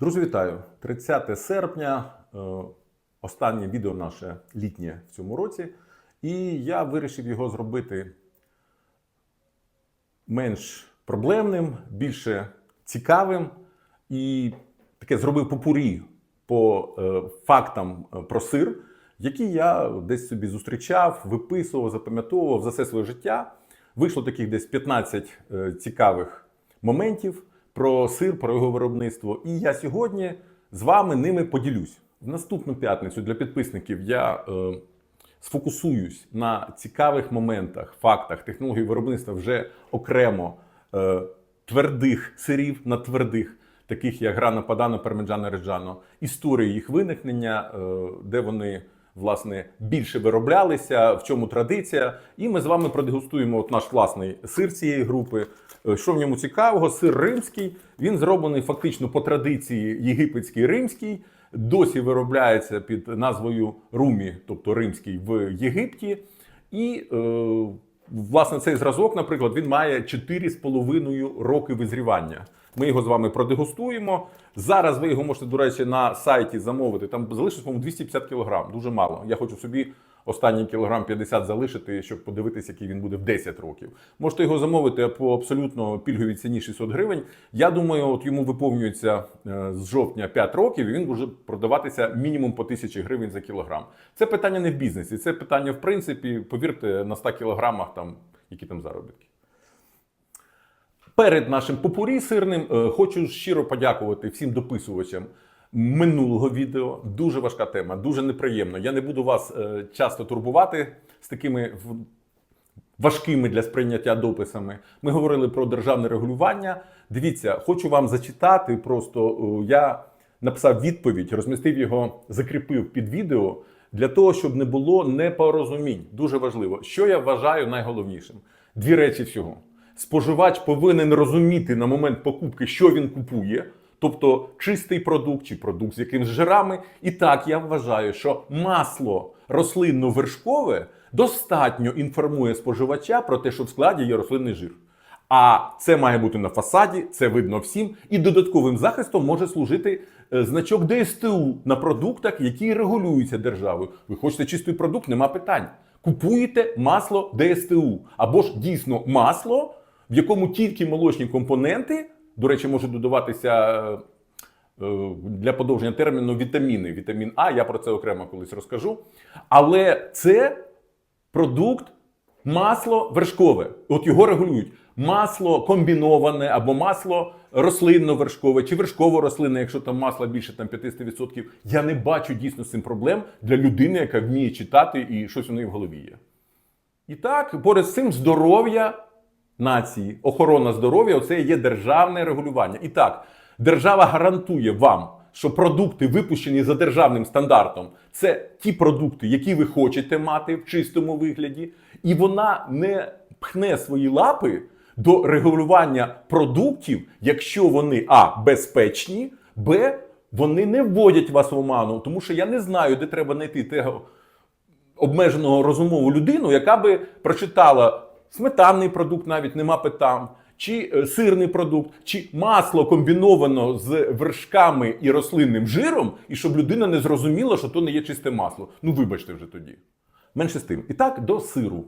Друзі, вітаю! 30 серпня, е, останнє відео наше літнє в цьому році. І я вирішив його зробити менш проблемним, більше цікавим і таке зробив попурі по е, фактам е, про сир, які я десь собі зустрічав, виписував, запам'ятовував за все своє життя. Вийшло таких десь 15 е, цікавих моментів про сир, про його виробництво. І я сьогодні з вами ними поділюсь. В наступну п'ятницю для підписників я е, сфокусуюсь на цікавих моментах, фактах, технології виробництва вже окремо е, твердих сирів на твердих, таких як грана падано, пармеджано, реджано, історії їх виникнення, е, де вони. Власне, більше вироблялися, в чому традиція. І ми з вами продегустуємо от наш власний сир цієї групи. Е, Що в ньому цікавого? Сир римський. Він зроблений фактично по традиції єгипетський римський. Досі виробляється під назвою Румі, тобто римський в Єгипті. І е, власне цей зразок, наприклад, він має 4,5 роки визрівання. Ми його з вами продегустуємо. Зараз ви його можете, до речі, на сайті замовити. Там залишилось, по-моєму, 250 кг. Дуже мало. Я хочу собі останній кілограм 50 залишити, щоб подивитися, який він буде в 10 років. Можете його замовити по абсолютно пільговій ціні 600 гривень. Я думаю, от йому виповнюється е, з жовтня 5 років, і він буде продаватися мінімум по 1000 гривень за кілограм. Це питання не в бізнесі, це питання, в принципі, повірте, на 100 кілограмах там які там заробітки. Перед нашим попурі сирним е, хочу щиро подякувати всім дописувачам минулого відео. Дуже важка тема, дуже неприємно. Я не буду вас е, часто турбувати з такими важкими для сприйняття дописами. Ми говорили про державне регулювання. Дивіться, хочу вам зачитати. Просто е, я написав відповідь, розмістив його, закріпив під відео для того, щоб не було непорозумінь. Дуже важливо, що я вважаю найголовнішим. Дві речі всього. Споживач повинен розуміти на момент покупки, що він купує, тобто чистий продукт чи продукт з якимись жирами. І так я вважаю, що масло рослинно-вершкове достатньо інформує споживача про те, що в складі є рослинний жир. А це має бути на фасаді, це видно всім. І додатковим захистом може служити е, значок ДСТУ на продуктах, які регулюються державою. Ви хочете чистий продукт, нема питань. Купуєте масло ДСТУ або ж дійсно масло, в якому тільки молочні компоненти, до речі, можуть додаватися. е, е, Для подовження терміну вітаміни, вітамін А, я про це окремо колись розкажу. Але це продукт масло вершкове. От його регулюють. Масло комбіноване або масло рослинно-вершкове чи вершково-рослинне, якщо там масла більше там 50%. Я не бачу дійсно з цим проблем для людини, яка вміє читати і щось у неї в голові є. І так, поряд з цим здоров'я нації, охорона здоров'я оце є державне регулювання. І так, держава гарантує вам, що продукти, випущені за державним стандартом, це ті продукти, які ви хочете мати в чистому вигляді, і вона не пхне свої лапи до регулювання продуктів, якщо вони а безпечні, б. Вони не вводять вас в оману, тому що я не знаю, де треба знайти того обмеженого розумову людину, яка би прочитала сметанний продукт, навіть нема питань, чи е, сирний продукт, чи масло комбіновано з вершками і рослинним жиром, і щоб людина не зрозуміла, що то не є чисте масло. Ну, вибачте вже тоді. Менше з тим. І так, до сиру.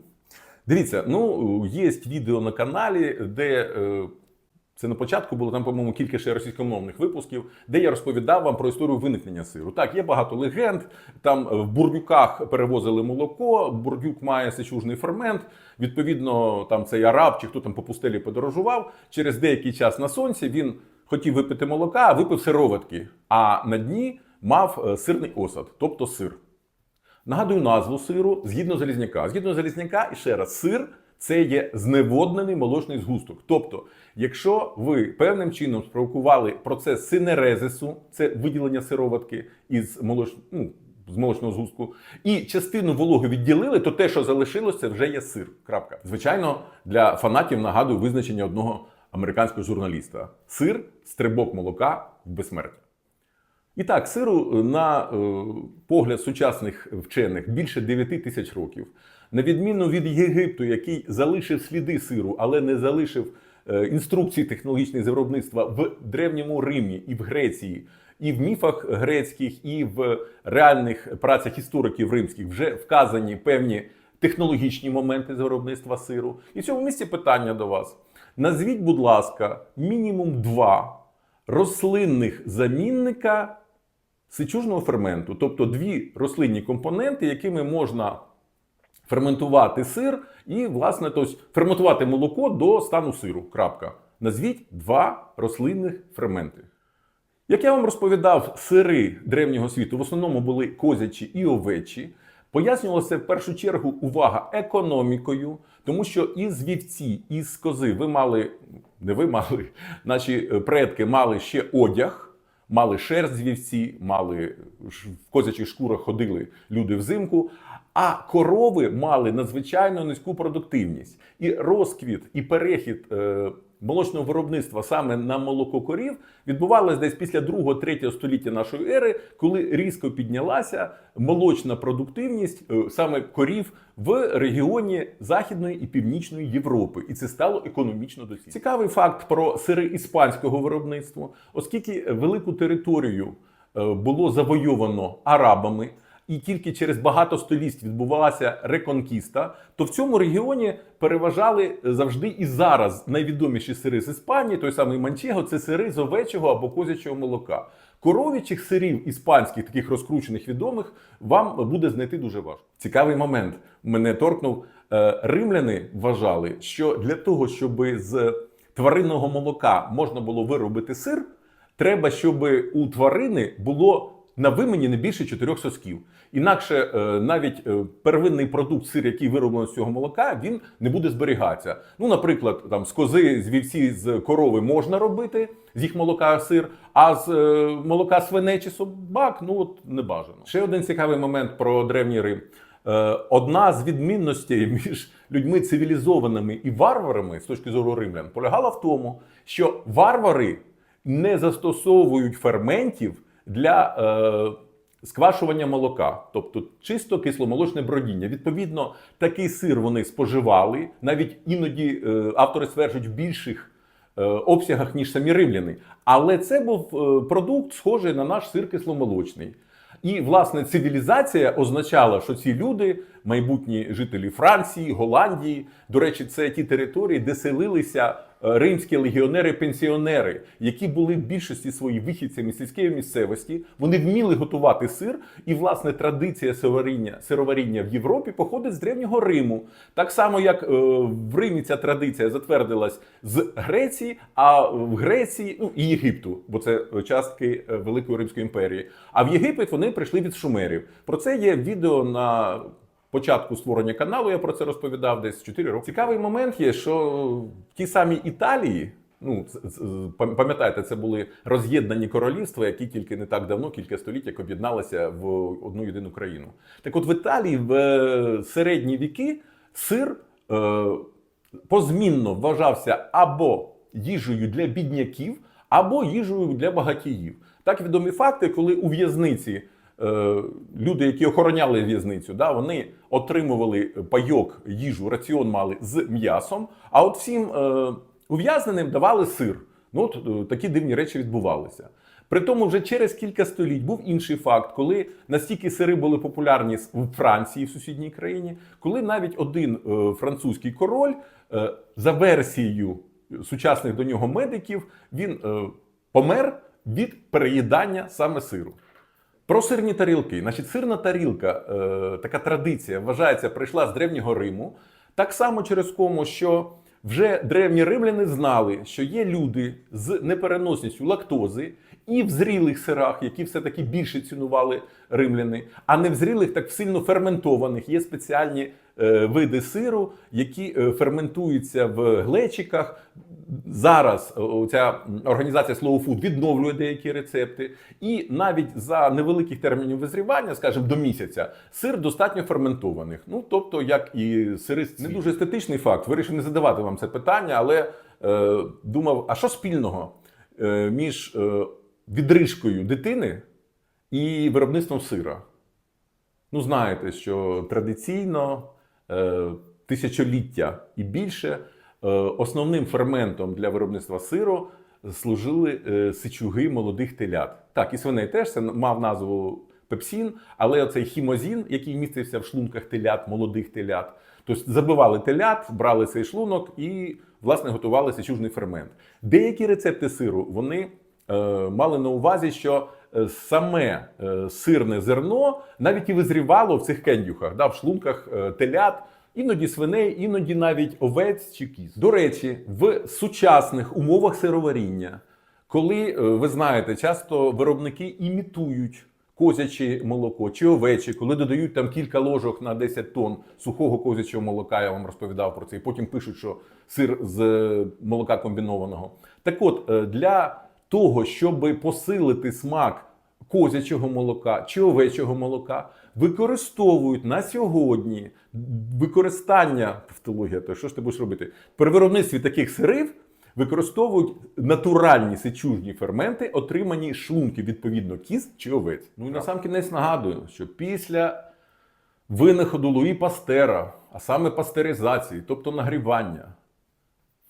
Дивіться, ну є відео на каналі, де е, це на початку було там, по-моєму, кілька ще російськомовних випусків, де я розповідав вам про історію виникнення сиру. Так, є багато легенд. Там е, в бурдюках перевозили молоко, бурдюк має сечужний фермент. Відповідно, там цей араб чи хто там по пустелі подорожував. Через деякий час на сонці він хотів випити молока, а випив сироватки. А на дні мав е, сирний осад, тобто сир. Нагадую назву сиру згідно залізняка. Згідно залізняка, і ще раз, сир це є зневоднений молочний згусток. Тобто, якщо ви певним чином спровокували процес синерезису, це виділення сироватки із молоч... ну, з молочного згустку, і частину вологи відділили, то те, що залишилось, це вже є сир. Крапка. Звичайно, для фанатів нагадую визначення одного американського журналіста: сир стрибок молока в безсмертя. І так, сиру е, на е, погляд сучасних вчених більше 9 тисяч років. На відміну від Єгипту, який залишив сліди сиру, але не залишив е, інструкції технологічної з виробництва в древньому Римі і в Греції, і в міфах грецьких, і в реальних працях істориків римських вже вказані певні технологічні моменти з виробництва сиру. І в цьому місці питання до вас. Назвіть, будь ласка, мінімум два рослинних замінника сичужного ферменту, тобто дві рослинні компоненти, якими можна ферментувати сир і, власне, тобто, ферментувати молоко до стану сиру. Крапка. Назвіть два рослинних ферменти. Як я вам розповідав, сири древнього світу в основному були козячі і овечі. Пояснювалося в першу чергу увага економікою, тому що із вівці, із кози ви мали, не ви мали, наші е, предки мали ще одяг, мали шерсть з вівці, мали в козячих шкурах ходили люди взимку. А корови мали надзвичайно низьку продуктивність. І розквіт, і перехід е, молочного виробництва саме на молоко корів відбувалось десь після 2-3 століття нашої ери, коли різко піднялася молочна продуктивність е, саме корів в регіоні Західної і Північної Європи. І це стало економічно доцільним. Цікавий факт про сири іспанського виробництва, оскільки велику територію е, було завойовано арабами і тільки через багато століть відбувалася реконкіста, то в цьому регіоні переважали завжди і зараз найвідоміші сири з Іспанії, той самий манчего, це сири з овечого або козячого молока. Коров'ячих сирів іспанських, таких розкручених відомих, вам буде знайти дуже важко. Цікавий момент мене торкнув. Е, Римляни вважали, що для того, щоб з тваринного молока можна було виробити сир, треба, щоб у тварини було на вимені не більше чотирьох сосків. Інакше е, навіть е, первинний продукт сир, який вироблено з цього молока, він не буде зберігатися. Ну, наприклад, там з кози, з вівці, з корови можна робити з їх молока сир, а з е, молока свиней чи собак, ну от не бажано. Ще один цікавий момент про древній Рим. Одна з відмінностей між людьми цивілізованими і варварами з точки зору римлян полягала в тому, що варвари не застосовують ферментів для е, сквашування молока, тобто чисто кисломолочне бродіння. Відповідно, такий сир вони споживали, навіть іноді е, автори стверджують в більших е, обсягах, ніж самі римляни. Але це був е, продукт, схожий на наш сир кисломолочний. І власне цивілізація означала, що ці люди, майбутні жителі Франції, Голландії, до речі, це ті території, де селилися римські легіонери-пенсіонери, які були в більшості своїй вихідцями сільської місцевості. Вони вміли готувати сир, і власне традиція сироваріння, сироваріння в Європі походить з древнього Риму. Так само, як е, в Римі ця традиція затвердилась з Греції, а в Греції, ну і Єгипту, бо це частки е, Великої Римської імперії. А в Єгипет вони прийшли від шумерів. Про це є відео на початку створення каналу. Я про це розповідав десь 4 роки. Цікавий момент є, що в тій самій Італії. Ну, пам'ятаєте, це були роз'єднані королівства, які тільки не так давно, кілька століть, як об'єдналися в одну єдину країну. Так от в Італії в е, середні віки сир е, позмінно вважався або їжею для бідняків, або їжею для багатіїв. Так відомі факти, коли у в'язниці люди, які охороняли в'язницю, да, вони отримували пайок, їжу, раціон мали з м'ясом. А от всім е, ув'язненим давали сир. Ну от е, такі дивні речі відбувалися. При тому вже через кілька століть був інший факт, коли настільки сири були популярні в Франції, в сусідній країні, коли навіть один е, французький король е, за версією сучасних до нього медиків він е, помер від переїдання саме сиру. Про сирні тарілки. Значить, сирна тарілка, е, така традиція, вважається, прийшла з древнього Риму. Так само через кому, що вже древні римляни знали, що є люди з непереносністю лактози і в зрілих сирах, які все-таки більше цінували римляни, а не в зрілих, так сильно ферментованих. Є спеціальні види сиру, які е, ферментуються в глечиках. Зараз е, ця організація Slow Food відновлює деякі рецепти, і навіть за невеликих термінів визрівання, скажімо, до місяця, сир достатньо ферментованих. Ну тобто, як і сири не дуже естетичний факт. Вирішив не задавати вам це питання, але е, думав, а що спільного е, між е, відрижкою дитини і виробництвом сира? Ну, знаєте, що традиційно е, тисячоліття і більше е, основним ферментом для виробництва сиру служили е, сичуги молодих телят. Так, і свиней теж це мав назву пепсін, але оцей хімозін, який містився в шлунках телят, молодих телят, тобто забивали телят, брали цей шлунок і власне готували сичужний фермент. Деякі рецепти сиру вони е, мали на увазі, що е, саме е, сирне зерно навіть і визрівало в цих кендюхах, да, в шлунках е, телят. Іноді свиней, іноді навіть овець чи кіз. До речі, в сучасних умовах сироваріння, коли е, ви знаєте, часто виробники імітують козяче молоко чи овече, коли додають там кілька ложок на 10 тонн сухого козячого молока, я вам розповідав про це, і потім пишуть, що сир з е, молока комбінованого. Так от, е, для того, щоб посилити смак козячого молока чи овечого молока, використовують на сьогодні використання тавтологія, то що ж ти будеш робити? При виробництві таких сирів використовують натуральні сичужні ферменти, отримані шлунки, відповідно, кіз чи овець. Ну і на сам кінець нагадую, що після винаходу Луї Пастера, а саме пастеризації, тобто нагрівання,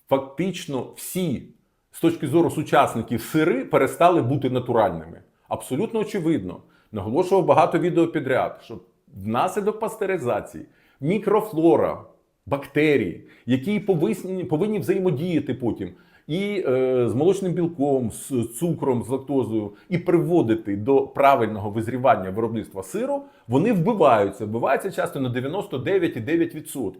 фактично всі з точки зору сучасників сири перестали бути натуральними. Абсолютно очевидно. Наголошував багато відео підряд, що внаслідок пастеризації мікрофлора, бактерії, які повинні, повинні взаємодіяти потім і е, з молочним білком, з цукром, з лактозою, і приводити до правильного визрівання виробництва сиру, вони вбиваються. Вбиваються часто на 99,9%.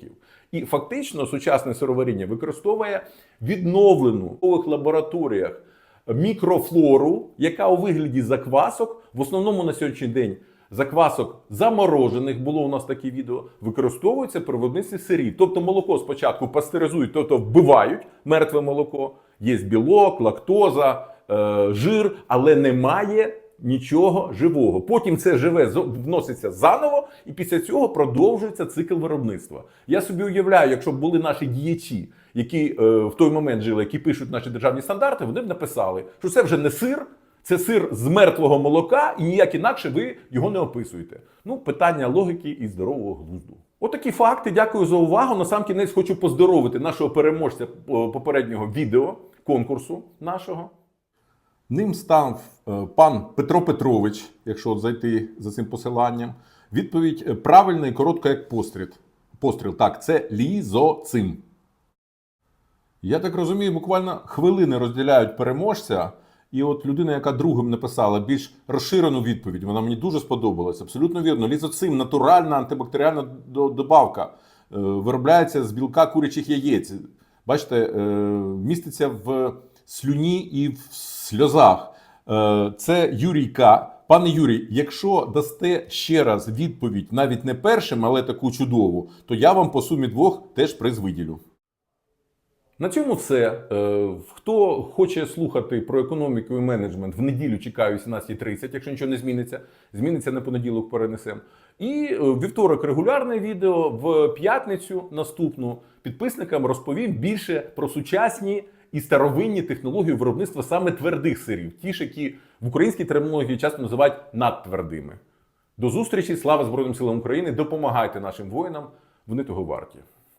І фактично сучасне сироваріння використовує відновлену в лабораторіях мікрофлору, яка у вигляді заквасок, в основному на сьогоднішній день заквасок заморожених, було у нас таке відео, використовується при виробництві сирів. Тобто молоко спочатку пастеризують, тобто вбивають мертве молоко, є білок, лактоза, е, жир, але немає нічого живого. Потім це живе вноситься заново, і після цього продовжується цикл виробництва. Я собі уявляю, якщо б були наші діячі, які е, в той момент жили, які пишуть наші державні стандарти, вони б написали, що це вже не сир. Це сир з мертвого молока, і ніяк інакше ви його не описуєте. Ну, питання логіки і здорового глузду. Отакі факти. Дякую за увагу. На сам кінець хочу поздоровити нашого переможця попереднього відео конкурсу нашого. Ним став е, пан Петро Петрович, якщо зайти за цим посиланням. Відповідь е, правильна і коротка, як постріл. Постріл. Так, це лізоцим. Я так розумію, буквально хвилини розділяють переможця. І от людина, яка другим написала більш розширену відповідь, вона мені дуже сподобалась. Абсолютно вірно. Лізоцим натуральна антибактеріальна до- добавка. Е, Виробляється з білка курячих яєць. Бачите, е, міститься в слюні і в сльозах. Е, Це Юрій К. Пане Юрій, якщо дасте ще раз відповідь, навіть не першим, але таку чудову, то я вам по сумі двох теж приз виділю. На цьому все. Е, Хто хоче слухати про економіку і менеджмент в неділю чекаю 18.30, якщо нічого не зміниться. Зміниться на понеділок, перенесемо. І е, вівторок регулярне відео, в п'ятницю наступну підписникам розповім більше про сучасні і старовинні технології виробництва саме твердих сирів, ті ж, які в українській термінології часто називають надтвердими. До зустрічі, слава Збройним силам України! Допомагайте нашим воїнам, вони того варті.